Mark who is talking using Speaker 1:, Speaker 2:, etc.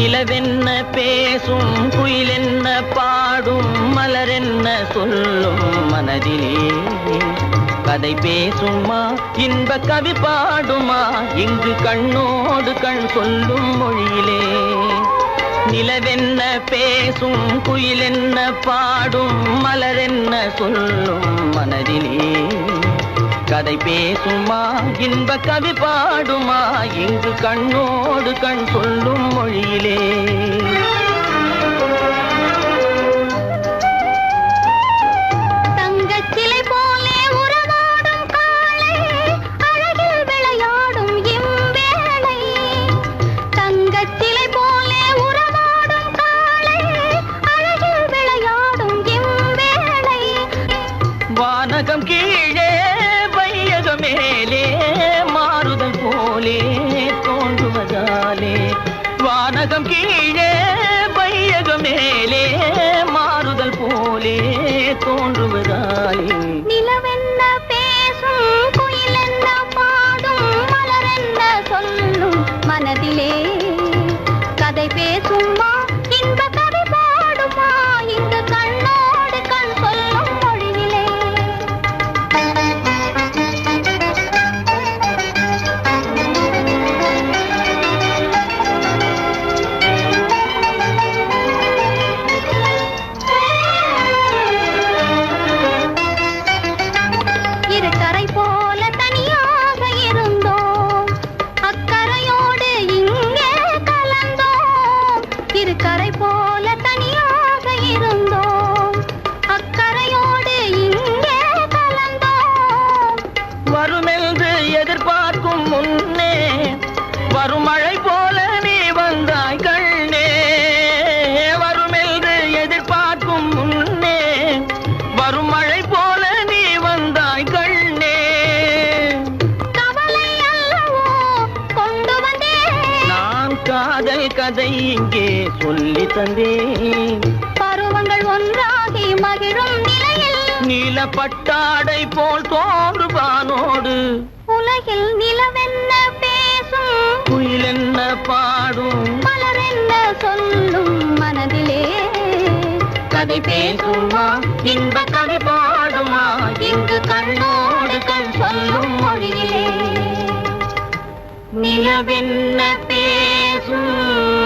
Speaker 1: நிலவென்ன பேசும் குயிலென்ன பாடும் மலரென்ன சொல்லும் மனதிலே. கதை பேசுமா இன்ப கவி பாடுமா இங்கு கண்ணோடு கண் சொல்லும் மொழியிலே. நிலவென்ன பேசும் குயிலென்ன பாடும் மலரென்ன சொல்லும் மனதிலே. கதை பேசுமா இன்ப கவி பாடுமா இங்கு கண்ணோடு கண் சொல்லும் மொழியிலே.
Speaker 2: சிலை போலே
Speaker 1: தோன்றுவதாலே. வானகம் கீழே வையகம் மேலே மாறுதல் போலே தோன்றுவதாலே.
Speaker 2: இருக்கரை போல தனியாக இருந்தோம். அக்கறையோடு இங்கே கலந்தோம்.
Speaker 1: வருமென்று எதிர்பார்க்கும் முன்னே வரும் மழை காதல் கதை இங்கே சொல்லி தந்தேன்.
Speaker 2: பருவங்கள் ஒன்றாகி மகிழும் நிலையில்
Speaker 1: நீல பட்டாடை போல் தோன்றுவானோடு.
Speaker 2: உலகில் நிலவென்ன பேசும்?
Speaker 1: குயிலென்ன பாடும்?
Speaker 2: மலரென்ன சொல்லும் மனதிலே?
Speaker 1: கதை பேசுமா? இன்ப கவி பாடுமா? இங்கு கண்ணோடு கண் சொல்லும் மொழியிலே. நிலவென்ன பேசும்